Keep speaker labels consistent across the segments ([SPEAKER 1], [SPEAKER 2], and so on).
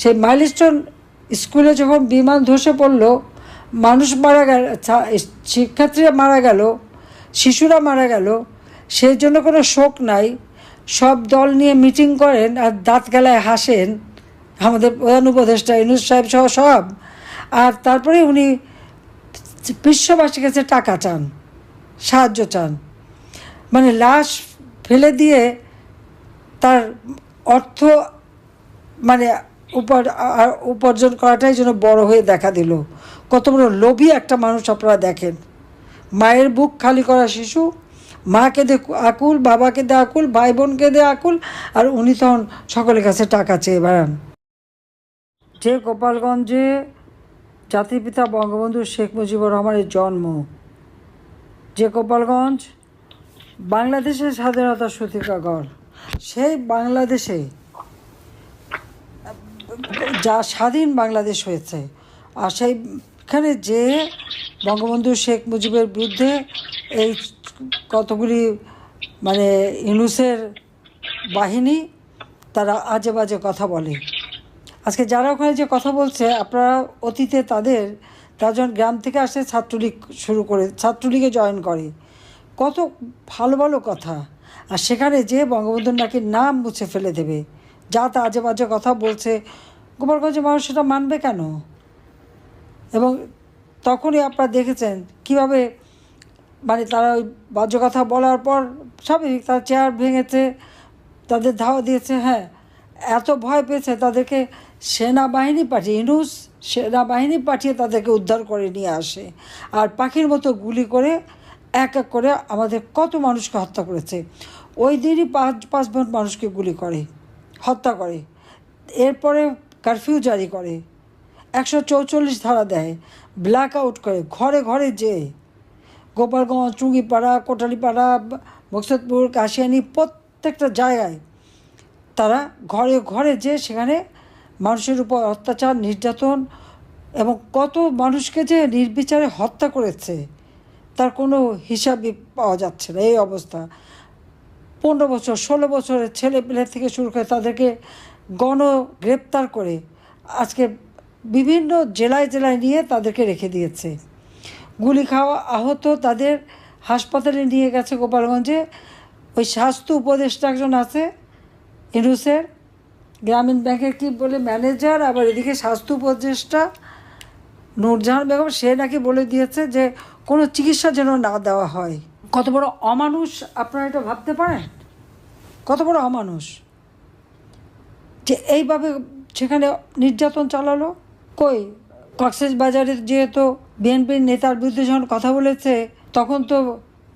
[SPEAKER 1] সেই মাইলস্টোন স্কুলে যখন বিমান ধসে পড়ল, মানুষ মারা গেল শিক্ষার্থীরা মারা গেল, শিশুরা মারা গেল, সেই জন্য কোনো শোক নাই। সব দল নিয়ে মিটিং করেন আর দাঁত গেলায় হাসেন আমাদের প্রধান উপদেষ্টা ইনুস সাহেব সহ সব। আর তারপরে উনি বিশ্ববাসীর কাছে টাকা চান, সাহায্য চান মানে লাশ ফেলে দিয়ে তার অর্থ মানে উপার্জন করাটাই যেন বড় হয়ে দেখা দিল। কত বড় লোভী একটা মানুষ আপনারা দেখেন। মায়ের বুক খালি করা শিশু, মাকে দে আকুল, বাবাকে দে আকুল ভাই বোনকে দে আকুল, আর উনি তখন সকলের কাছে টাকা চেয়ে বেড়ান। যে গোপালগঞ্জে জাতির পিতা বঙ্গবন্ধু শেখ মুজিবুর রহমানের জন্ম, যে গোপালগঞ্জ বাংলাদেশের স্বাধীনতা সূতিকাগর, সেই বাংলাদেশে যা স্বাধীন বাংলাদেশ হয়েছে। আর সেইখানে যে বঙ্গবন্ধু শেখ মুজিবের বিরুদ্ধে এই কতগুলি মানে ইউনুসের বাহিনী, তারা আজে বাজে কথা বলে। আজকে যারা ওখানে যে কথা বলছে, আপনারা অতীতে তাদের, তারা যখন গ্রাম থেকে আসে, ছাত্রলীগ শুরু করে, ছাত্রলীগে জয়েন করে। কত ভালো ভালো কথা। আর সেখানে যে বঙ্গবন্ধুর নাকি নাম মুছে ফেলে দেবে। যা তা আজে বাজে কথা বলছে গোপালগঞ্জের মানুষ সেটা মানবে কেন? এবং তখনই আপনারা দেখেছেন কীভাবে মানে তারা ওই বাজ্য কথা বলার পর স্বাভাবিক তারা চেয়ার ভেঙেছে, তাদের ধাওয়া দিয়েছে হ্যাঁ। এত ভয় পেয়েছে তাদেরকে সেনাবাহিনী পাঠিয়ে, ইনুস সেনাবাহিনী পাঠিয়ে তাদেরকে উদ্ধার করে নিয়ে আসে। আর পাখির মতো গুলি করে এক এক করে আমাদের কত মানুষকে হত্যা করেছে। ওই দিনই পাঁচ পাঁচ জন মানুষকে গুলি করে, হত্যা করে। এরপরে কারফিউ জারি করে। একশো চৌচল্লিশ ধারা দেয়, ব্ল্যাক আউট করে, ঘরে ঘরে যে। গোপালগঞ্জ চুঙ্গিপাড়া কোটালিপাড়া মকসদপুর, কাশিয়ানি প্রত্যেকটা জায়গায় তারা ঘরে ঘরে যে, সেখানে মানুষের উপর অত্যাচার, নির্যাতন এবং কত মানুষকে যে নির্বিচারে হত্যা করেছে, তার কোনো হিসাবই পাওয়া যাচ্ছে না। এই অবস্থা। পনেরো বছর, ষোলো বছরের ছেলে পেলে থেকে শুরু করে তাদেরকে গণ গ্রেপ্তার করে আজকে বিভিন্ন জেলায় জেলায় নিয়ে তাদেরকে রেখে দিয়েছে। গুলি খাওয়া আহত তাদের হাসপাতালে নিয়ে গেছে গোপালগঞ্জে। ওই স্বাস্থ্য উপদেষ্টা একজন আছে, ইনুসের। গ্রামীণ ব্যাংকের কি বলে ম্যানেজার, আবার এদিকে স্বাস্থ্য উপদেষ্টা নূরজাহান বেগম, সে নাকি বলে দিয়েছে যে কোনো চিকিৎসা যেন না দেওয়া হয়। কত বড় অমানুষ, আপনারা এটা ভাবতে পারেন? কত বড় অমানুষ? যে এইভাবে সেখানে নির্যাতন চালালো? কই? কক্সেস বাজারে যেহেতু বিএনপির নেতার বিরুদ্ধে যখন কথা বলেছে, তখন তো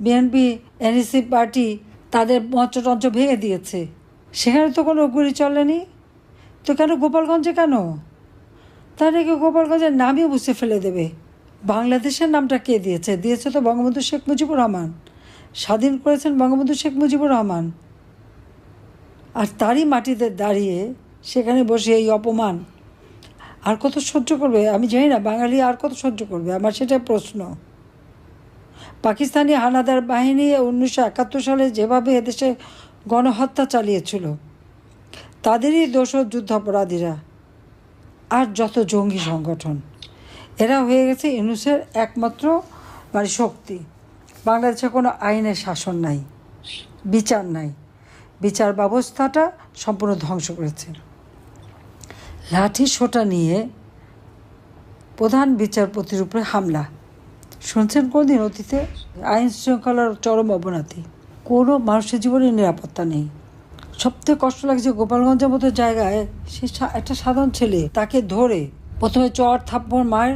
[SPEAKER 1] বিএনপি, এনএসি পার্টি তাদের মঞ্চটঞ্চ ভেঙে দিয়েছে। সেখানে তো কোনো গুলি চলেনি? তো কেন গোপালগঞ্জে কেন? তা নাকি গোপালগঞ্জের নামই বুঝে ফেলে দেবে? বাংলাদেশের নামটা কে দিয়েছে? দিয়েছে তো বঙ্গবন্ধু শেখ মুজিবুর রহমান। স্বাধীন করেছেন বঙ্গবন্ধু শেখ মুজিবুর রহমান। আর তারই মাটিতে দাঁড়িয়ে সেখানে বসে এই অপমান। আর কত সহ্য করবে? আমি জানি না, বাঙালি আর কত সহ্য করবে? আমার সেটাই প্রশ্ন। পাকিস্তানি হানাদার বাহিনী উনিশশো একাত্তর সালে যেভাবে এদেশে গণহত্যা চালিয়েছিল, তাদেরই দোষর যুদ্ধাপরাধীরা আর যত জঙ্গি সংগঠন। এরা হয়ে গেছে ইউনুসের একমাত্র মানে শক্তি। বাংলাদেশে কোনো আইনের শাসন নাই, বিচার নাই। বিচার ব্যবস্থাটা সম্পূর্ণ ধ্বংস করেছে। লাঠি সোটা নিয়ে প্রধান বিচারপতির উপরে হামলা। শুনছেন কোনদিন অতীতে? আইন শৃঙ্খলার চরম অবনতি। কোনো মানুষের জীবনে নিরাপত্তা নেই। সবথেকে কষ্ট লাগছে গোপালগঞ্জের মতো জায়গায়, সে একটা সাধারণ ছেলে, তাকে ধরে প্রথমে চর থাপ্পড় মার,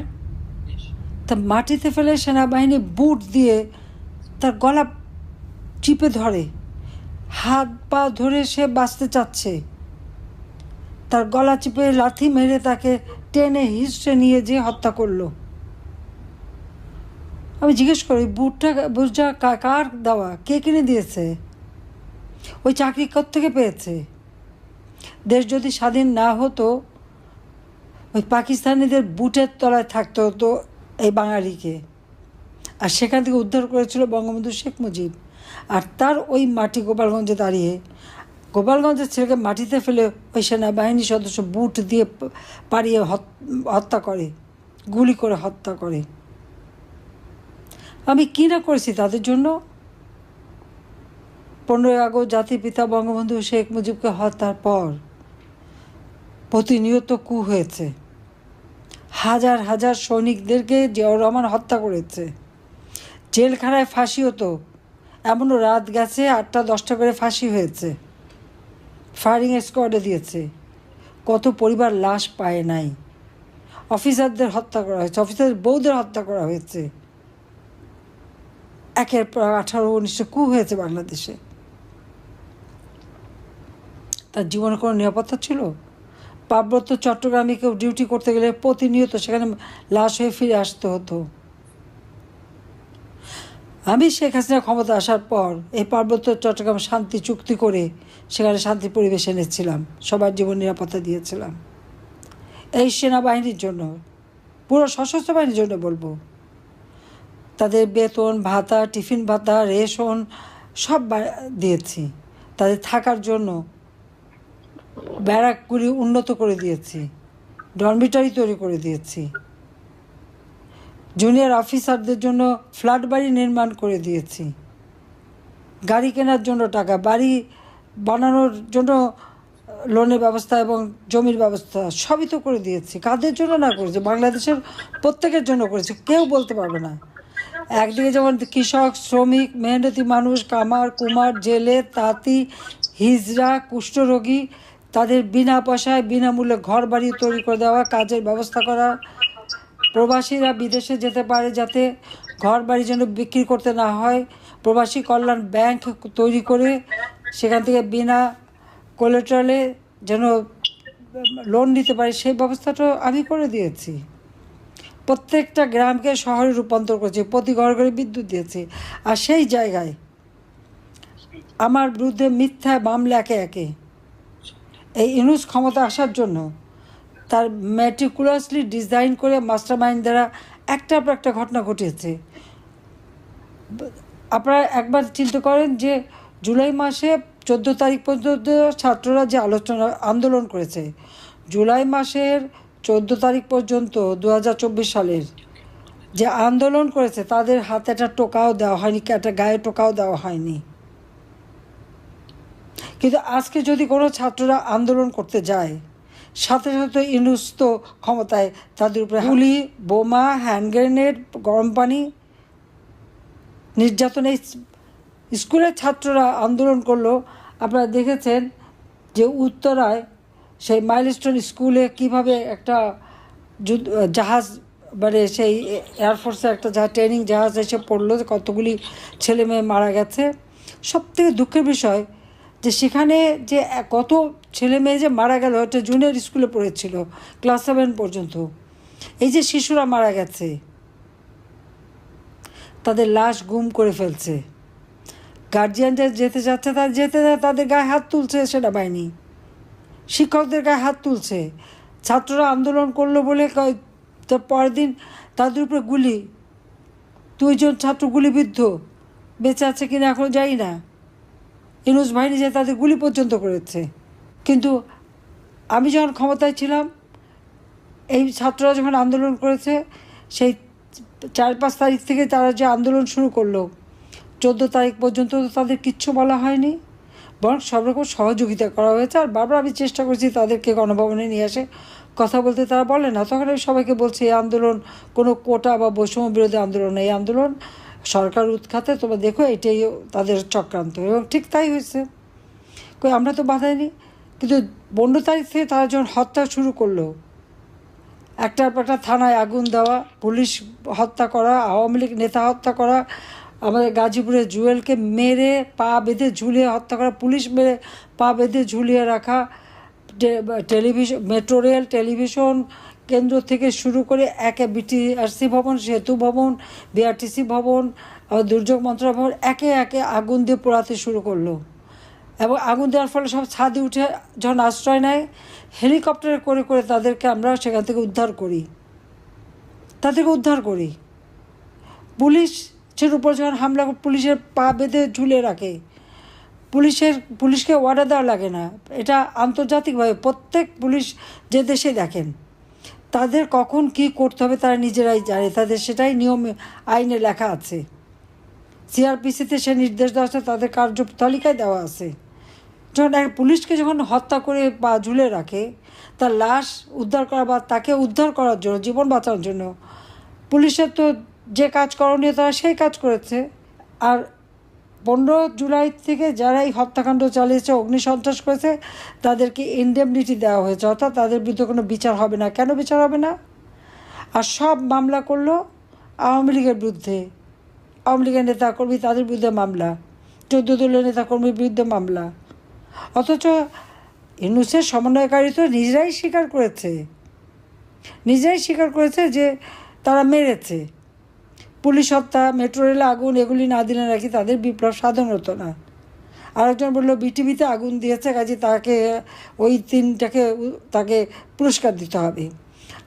[SPEAKER 1] তা মাটিতে ফেলে সেনাবাহিনী বুট দিয়ে তার গলা চিপে ধরে। হাত পা ধরে সে বাঁচতে চাচ্ছে। তার গলা চিপে লাথি মেরে তাকে টেনে হিসড়ে নিয়ে যেয়ে হত্যা করল। আমি জিজ্ঞেস করি, বুটটা বুটটা কার দেওয়া? কে কিনে দিয়েছে? ওই চাকরি থেকে পেয়েছে? দেশ যদি স্বাধীন না হতো, ওই পাকিস্তানিদের বুটের তলায় থাকতে হতো এই বাঙালিকে। আর সেখান থেকে উদ্ধার করেছিল বঙ্গবন্ধু শেখ মুজিব। আর তার ওই মাটি গোপালগঞ্জে দাঁড়িয়ে গোপালগঞ্জের ছেলেকে মাটিতে ফেলে ওই সেনাবাহিনী সদস্য বুট দিয়ে পাড়িয়ে হত- হত্যা করে, গুলি করে হত্যা করে। আমি কী না করেছি তাদের জন্য? পনেরোই আগস্ট জাতির পিতা বঙ্গবন্ধু শেখ মুজিবকে হত্যার পর প্রতিনিয়ত কু হয়েছে। হাজার হাজার সৈনিকদেরকে জিয়াউর রহমান হত্যা করেছে। জেলখানায় ফাঁসি হতো। এমনও রাত গেছে আটটা দশটা করে ফাঁসি হয়েছে। ফায়ারিং স্কোয়াডে দিয়েছে। কত পরিবার লাশ পায় নাই। অফিসারদের হত্যা করা হয়েছে অফিসার বউদের হত্যা করা হয়েছে। একের পর আঠারো, উনিশশো কু হয়েছে বাংলাদেশে। তার জীবনে কোনো নিরাপত্তা ছিল? পার্বত্য চট্টগ্রামে কেউ ডিউটি করতে গেলে প্রতিনিয়ত সেখানে লাশ হয়ে ফিরে আসতে হতো। আমি শেখ হাসিনা ক্ষমতা আসার পর এই পার্বত্য চট্টগ্রাম শান্তি চুক্তি করে সেখানে শান্তি পরিবেশ এনেছিলাম, সবার জীবন নিরাপত্তা দিয়েছিলাম। এই সেনাবাহিনীর জন্য, পুরো সশস্ত্র বাহিনীর জন্য বলব। তাদের বেতন, ভাতা, টিফিন ভাতা, রেশন সব দিয়েছি। তাদের থাকার জন্য ব্যারাকগুলি উন্নত করে দিয়েছি, ডরমিটারি তৈরি করে দিয়েছি। জুনিয়র অফিসারদের জন্য ফ্ল্যাট বাড়ি নির্মাণ করে দিয়েছি। গাড়ি কেনার জন্য টাকা, বাড়ি বানানোর জন্য লোনের ব্যবস্থা এবং জমির ব্যবস্থা সবই তো করে দিয়েছি। কাদের জন্য না করেছি? বাংলাদেশের প্রত্যেকের জন্য করেছি। কেউ বলতে পারবে না। একদিকে যেমন কৃষক, শ্রমিক, মেহনতি মানুষ, কামার, কুমার, জেলে, তাঁতি, হিজড়া, কুষ্ঠরোগী, তাদের বিনা পয়সায় বিনামূল্যে ঘর বাড়ি তৈরি করে দেওয়া, কাজের ব্যবস্থা করা প্রবাসীরা বিদেশে যেতে পারে যাতে ঘর বাড়ি যেন বিক্রি করতে না হয়। প্রবাসী কল্যাণ ব্যাংক তৈরি করে সেখান থেকে বিনা কোলেট্রালে যেন লোন নিতে পারে, সেই ব্যবস্থাটাও আমি করে দিয়েছি। প্রত্যেকটা গ্রামকে শহরে রূপান্তর করেছি, প্রতি ঘর ঘরে বিদ্যুৎ দিয়েছি। আর সেই জায়গায় আমার বিরুদ্ধে মিথ্যা মামলা একে একে। এই ইনুস ক্ষমতা আসার জন্য তার ম্যাটিকুলাসলি ডিজাইন করে মাস্টার মাইন্ড দ্বারা একটার পর একটা ঘটনা ঘটিয়েছে আপনারা একবার চিন্তা করেন যে জুলাই মাসে চোদ্দ তারিখ পর্যন্ত ছাত্ররা যে আলোচনা, আন্দোলন করেছে, জুলাই মাসের চোদ্দ তারিখ পর্যন্ত দু হাজার চব্বিশ সালের যে আন্দোলন করেছে, তাদের হাতে একটা টোকাও দেওয়া হয়নি, একটা গায়ে টোকাও দেওয়া হয়নি। কিন্তু আজকে যদি কোনো ছাত্ররা আন্দোলন করতে যায় সাথে সাথে ইনুস তো ক্ষমতায় তাদের উপরে গুলি, বোমা, হ্যান্ড গ্রেনেড, গরম পানি, নির্যাতন। স্কুলের ছাত্ররা আন্দোলন করল। আপনারা দেখেছেন যে উত্তরায় সেই মাইলস্টোন স্কুলে কীভাবে একটা জাহাজ মানে সেই এয়ারফোর্সের একটা জাহাজ ট্রেনিং জাহাজ এসে পড়ল কতগুলি ছেলে মেয়ে মারা গেছে। সব থেকে দুঃখের বিষয় যে সেখানে যে কত ছেলে মেয়ে যে মারা গেল একটা জুনিয়র স্কুলে পড়েছিল ক্লাস সেভেন পর্যন্ত। এই যে শিশুরা মারা গেছে, তাদের লাশ গুম করে ফেলছে। গার্জিয়ানরা যেতে যাচ্ছে তারা যেতে তাদের গায়ে হাত তুলছে সেটা সেনাবাহিনী। শিক্ষকদের গায়ে হাত তুলছে। ছাত্ররা আন্দোলন করল বলে পরের দিন তাদের উপরে গুলি। দুইজন ছাত্র গুলিবিদ্ধ। বেঁচে আছে কিনা এখন যাই না। ইনুস বাহিনী যে তাদের গুলি পর্যন্ত করেছে। কিন্তু আমি যখন ক্ষমতায় ছিলাম, এই ছাত্ররা যখন আন্দোলন করেছে, সেই চার পাঁচ তারিখ থেকে তারা যে আন্দোলন শুরু করল, চোদ্দ তারিখ পর্যন্ত তো তাদের কিচ্ছু বলা হয়নি, বরং সব রকম সহযোগিতা করা হয়েছে। আর বারবার আমি চেষ্টা করছি তাদেরকে গণভবনে নিয়ে আসে কথা বলতে, তারা বলে না। তখন আমি সবাইকে বলছি, এই আন্দোলন কোনো কোটা বা বৈষম্য বিরোধী আন্দোলন এই আন্দোলন সরকার উৎখাতে তোমরা দেখো এটাই তাদের চক্রান্ত, এবং ঠিক তাই হয়েছে। কই, আমরা তো বাধাইনি কিন্তু পনেরো তারিখ থেকে তারা যখন হত্যা শুরু করল, একটার পর একটা থানায় আগুন দেওয়া, পুলিশ হত্যা করা, আওয়ামী লীগ নেতা হত্যা করা, আমাদের গাজীপুরে জুয়েলকে মেরে, পা বেঁধে ঝুলিয়ে হত্যা করা, পুলিশ মেরে পা বেঁধে ঝুলিয়ে রাখা টেলিভিশন মেট্রো রেল, টেলিভিশন কেন্দ্র থেকে শুরু করে একে বিটিআরসি ভবন, সেতু ভবন বিআরটিসি ভবন দুর্যোগ মন্ত্রণালয় ভবন, একে একে আগুন দিয়ে পোড়াতে শুরু করল। এবং আগুন দেওয়ার ফলে সব ছাদে উঠে যখন আশ্রয় নেয়, হেলিকপ্টারে করে করে তাদেরকে আমরা সেখান থেকে উদ্ধার করি। তাদেরকে উদ্ধার করি। পুলিশের উপর যখন হামলা পুলিশের পা বেঁধে ঝুলে রাখে। পুলিশের, পুলিশকে অর্ডার দেওয়া লাগে না। এটা আন্তর্জাতিকভাবে প্রত্যেক পুলিশ যে দেশে দেখেন। তাদের কখন কি করতে হবে তারা নিজেরাই জানে। তাদের সেটাই নিয়ম আইনে লেখা আছে। সিআরপিসিতে সে নির্দেশ দেওয়া আছে, তাদের কার্য তালিকায় দেওয়া আছে। যখন এক পুলিশকে যখন হত্যা করে বা ঝুলে রাখে, তার লাশ উদ্ধার করা বা তাকে উদ্ধার করার জন্য, জীবন বাঁচানোর জন্য, পুলিশের তো যে কাজ করণীয় তারা সেই কাজ করেছে। আর পনেরো জুলাই থেকে যারা এই হত্যাকাণ্ড চালিয়েছে, অগ্নিসন্ত্রাস করেছে, তাদেরকে ইনডেমনিটি দেওয়া হয়েছে। অর্থাৎ তাদের বিরুদ্ধে কোনো বিচার হবে না। কেন বিচার হবে না? আর সব মামলা করল আওয়ামী লীগের বিরুদ্ধে। আওয়ামী লীগের নেতাকর্মী তাদের বিরুদ্ধে মামলা। চোদ্দ দলীয় নেতাকর্মীর বিরুদ্ধে মামলা। অথচ ইনুসের সমন্বয়কারী তো নিজেরাই স্বীকার করেছে। নিজেরাই স্বীকার করেছে যে তারা মেরেছে। পুলিশ হত্যা মেট্রো রেলে আগুন, এগুলি না দিলে নাকি তাদের বিপ্লব সাধন হতো না। আরেকজন বলল, বিটিভিতে আগুন দিয়েছে, কাজে তাকে ওই তিনটাকে তাকে পুরস্কার দিতে হবে।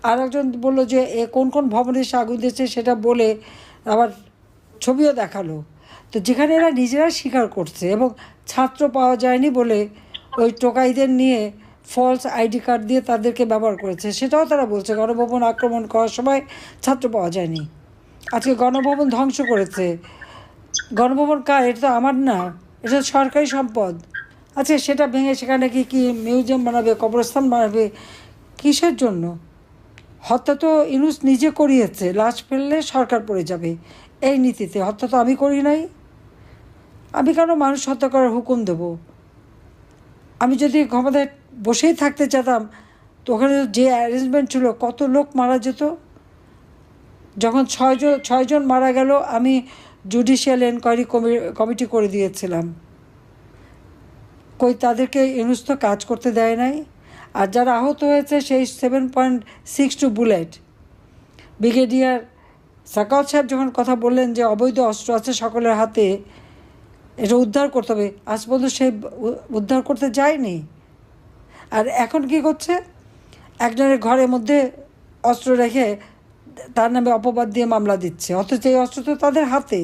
[SPEAKER 1] আর একজন বলল যে, এ কোন কোন ভবনে সে আগুন দিয়েছে সেটা বলে আবার ছবিও দেখাল। তো যেখানে এরা নিজেরা স্বীকার করছে এবং ছাত্র পাওয়া যায়নি বলে ওই টোকাইদের নিয়ে ফলস আইডি কার্ড দিয়ে তাদেরকে ব্যবহার করেছে, সেটাও তারা বলছে। গণভবন আক্রমণ করার সময় ছাত্র পাওয়া যায়নি। আজকে গণভবন ধ্বংস করেছে। গণভবন কার? এটা তো আমার না। এটা সরকারি সম্পদ। আচ্ছা সেটা ভেঙে সেখানে কি কি মিউজিয়াম বানাবে, কবরস্থান বানাবে? কিসের জন্য? হত্যা তো ইনুস নিজে করিয়েছে। লাশ ফেললে সরকার পড়ে যাবে। এই নীতিতে হত্যা তো আমি করি নাই। আমি কেন মানুষ হত্যা করার হুকুম দেবো? আমি যদি ক্ষমতায় বসেই থাকতে চাতাম, তো ওখানে যে অ্যারেঞ্জমেন্ট ছিল, কত লোক মারা যেত? যখন ছয়জন ছয়জন মারা গেল, আমি জুডিশিয়াল এনকোয়ারি কমিটি করে দিয়েছিলাম। কই তাদেরকে ইনুস কাজ করতে দেয় নাই। আর যারা আহত হয়েছে, সেই seven point six two bullet brigadier Sakhawat sahib যখন কথা বললেন যে অবৈধ অস্ত্র আছে সকলের হাতে, এটা উদ্ধার করতে হবে। আজ পর্যন্ত সে উদ্ধার করতে যায়নি। আর এখন কি করছে? একজনের ঘরের মধ্যে অস্ত্র রেখে তার নামে অপবাদ দিয়ে মামলা দিচ্ছে। অথচ এই অস্ত্র তো তাদের হাতে।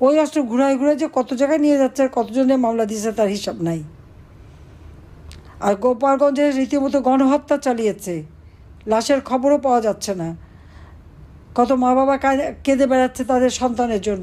[SPEAKER 1] ওই অস্ত্র ঘুরায় ঘুরায় যে কত জায়গায় নিয়ে যাচ্ছে আর কতজনে মামলা দিয়েছে তার হিসাব নাই। আর গোপালগঞ্জে রীতিমতো গণহত্যা চালিয়েছে। লাশের খবরও পাওয়া যাচ্ছে না। কত মা বাবা কেঁদে বেড়াচ্ছে তাদের সন্তানের জন্য।